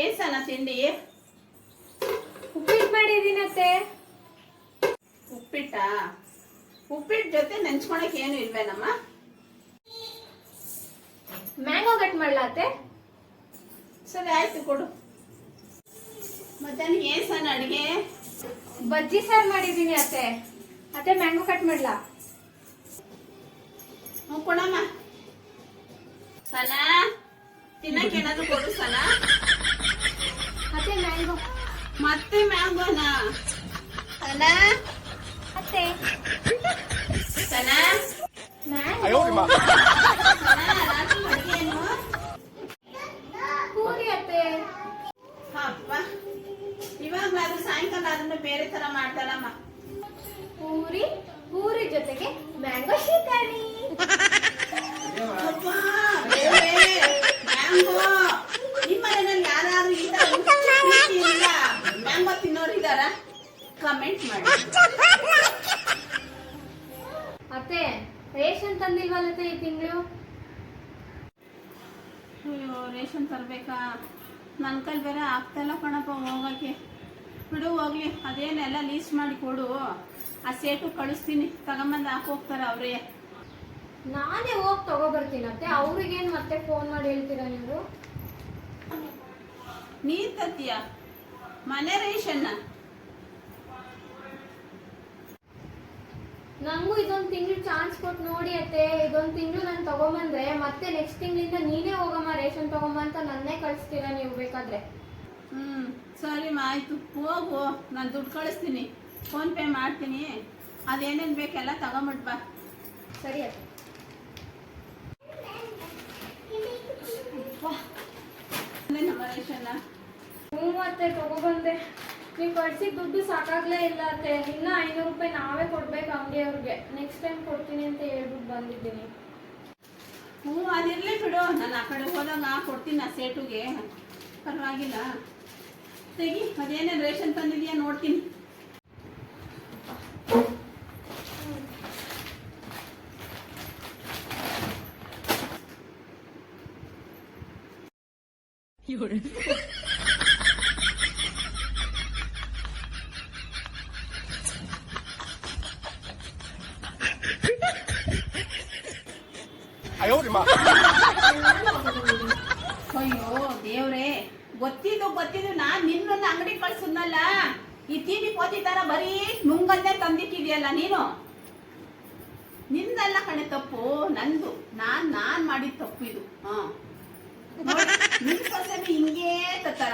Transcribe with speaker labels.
Speaker 1: ಏನ್ ಸನ ತಿಂಡಿ?
Speaker 2: ಉಪ್ಪಿಟ್ಟು ಮಾಡಿದೀನಿ ಅತ್ತೆ.
Speaker 1: ಉಪ್ಪಿಟ್ಟ? ಉಪ್ಪಿಟ್ಟು ಜೊತೆ ನೆಂಚ್ಕೊಳಕ್ ಏನು ಇಲ್ವೇನಮ್ಮ?
Speaker 2: ಮ್ಯಾಂಗೋ ಕಟ್ ಮಾಡ್ಲಾತೆ
Speaker 1: ಸರಿ ಆಯ್ತು ಕೊಡು. ಮಧ್ಯಾಹ್ನ ಏನ್ ಸನ ಅಡಿಗೆ?
Speaker 2: ಬಜ್ಜಿ ಸಾರು ಮಾಡಿದೀನಿ ಅತ್ತೆ. ಅತ್ತೆ ಮ್ಯಾಂಗೋ ಕಟ್ ಮಾಡ್ಲಾ?
Speaker 1: ಕೊಡಮ್ಮ ಸನ ತಿನ್ನಕ್ ಏನಾದ್ರು ಕೊಡು ಸನ
Speaker 2: ಅತ್ತೆ ಮ್ಯಾಂಗೋ
Speaker 1: ಮತ್ತೆ ಮ್ಯಾಂಗೋನ ಸನ? ಏನು
Speaker 2: ಪೂರಿ ಅತ್ತೆ.
Speaker 1: ಅಪ್ಪ ಇವಾಗ್ಲಾದ್ರೂ ಸಾಯಂಕಾಲ ಅದನ್ನ ಬೇರೆ ತರ ಮಾಡ್ತಾರಮ್ಮ
Speaker 2: ಪೂರಿ ಪೂರಿ ಜೊತೆಗೆ ಮ್ಯಾಂಗೋ ಶೀಕಾರಿ
Speaker 1: ಅಪ್ಪ, ಬೇರೆ, ಮ್ಯಾಂಗೋ ನಿಮ್ಮ ಮನೆಯಲ್ಲಿ ಯಾರು ಈ ತರ ಹುಚ್ಚು ಪ್ರೀತಿಯಿಂದ ಮ್ಯಾಂಗೋ ತಿನ್ನೋರು ಇದಾರ ಕಮೆಂಟ್ ಮಾಡಿ.
Speaker 2: ಅತ್ತೆ ರೇಷನ್ ತಂದಿಲ್ವಲ್ಲತ್ತೆ ಈ ತಿಂಗಳು?
Speaker 1: ಅಯ್ಯೋ ರೇಷನ್ ತರಬೇಕಾ? ನನ್ನ ಕೈ ಬೇರೆ ಆಗ್ತಾಯಿಲ್ಲ ಕಣಪ್ಪ ಹೋಗಕ್ಕೆ. ಬಿಡು ಹೋಗ್ಲಿ. ಅದೇನೆಲ್ಲ ಲೀಸ್ಟ್ ಮಾಡಿ ಕೊಡು. ಆ ಸೇಟು ಕಳಿಸ್ತೀನಿ. ತಗೊಂಬಂದು ಹಾಕೋಗ್ತಾರೆ ಅವರೇ.
Speaker 2: ನಾನೇ ಹೋಗಿ ತಗೋಬರ್ತೀನಿ ಅತ್ತೆ. ಅವ್ರಿಗೇನು ಮತ್ತೆ ಫೋನ್ ಮಾಡಿ ಹೇಳ್ತೀರಾ ನೀವು?
Speaker 1: ನೀನ್ ತತ್ತೀಯ ಮನೆ ರೇಷನ್ನ?
Speaker 2: ನಂಗೂ ಇದೊಂದು ತಿಂಗಳು ಚಾನ್ಸ್ ಕೊಟ್ಟು ನೋಡಿ ಅತ್ತೆ. ಇದೊಂದು ತಿಂಗಳು ನಾನು ತಗೊಂಬಂದ್ರೆ ಮತ್ತೆ ನೆಕ್ಸ್ಟ್ ತಿಂಗಳಿಂದ ನೀನೇ ಹೋಗಮ್ಮ ರೇಷನ್ ತಗೊಂಬ ಅಂತ ನನ್ನೇ ಕಳಿಸ್ತೀರಾ ನೀವು ಬೇಕಾದ್ರೆ?
Speaker 1: ಹ್ಮ್ ಸರಿ ಆಯ್ತು. ಹೋಗು ನಾನು ದುಡ್ಡು ಕಳಿಸ್ತೀನಿ. ಫೋನ್ ಪೇ ಮಾಡ್ತೀನಿ. ಅದೇನೇನು ಬೇಕೆಲ್ಲ ತಗೊಂಬಿಟ್ ಬಾ.
Speaker 2: ಸರಿ ಅತ್ತೆ.
Speaker 1: ನಮ್ಮ ರೇಷನ್ನ.
Speaker 2: ಹ್ಞೂ ಮತ್ತೆ ತಗೊಬಂದೆ ನೀವು ಕಳ್ಸಿದ ದುಡ್ಡು ಸಾಕಾಗ್ಲೇ ಇಲ್ಲ ಅತ್ತೆ ಇನ್ನ ಐನೂರು ರೂಪಾಯಿ ನಾವೇ ಕೊಡ್ಬೇಕು ಅಂಗಡಿಯವ್ರಿಗೆ. ನೆಕ್ಸ್ಟ್ ಟೈಮ್ ಕೊಡ್ತೀನಿ ಅಂತ ಹೇಳ್ಬಿಟ್ಟು ಬಂದಿದ್ದೀನಿ.
Speaker 1: ಹ್ಞೂ ಅದಿರಲಿ ಬಿಡು. ನಾನು ಆ ಕಡೆ ಹೋದಾಗ ಕೊಡ್ತೀನಿ ಆ ಸೇಟುಗೆ. ಪರವಾಗಿಲ್ಲ. ತೆಗಿ ಅದೇನೇನು ರೇಷನ್ ತಂದಿದೆಯಾ ನೋಡ್ತೀನಿ. ಅಯ್ಯೋ ದೇವ್ರೆ ಗೊತ್ತಿದ್ದು ಗೊತ್ತಿದ್ದು ನಾನ್ ನಿನ್ನೊಂದು ಅಂಗಡಿ ಕಳ್ಸುದ್ನಲ್ಲ ಈ ಟಿವಿ ಪೋತಿ ತರ ಬರೀ ನುಂಗಂದೇ ತಂದಿಟ್ಟಿದ್ಯಲ್ಲ ನೀನು ನಿಂದಲ್ಲ ಕಣೆ ತಪ್ಪು ನಂದು ನಾನ್ ನಾನ್ ಮಾಡಿದ ತಪ್ಪು ಇದು ಹಾ ನಿನ್ ಹಿಂಗೇ ತತ್ತಾರ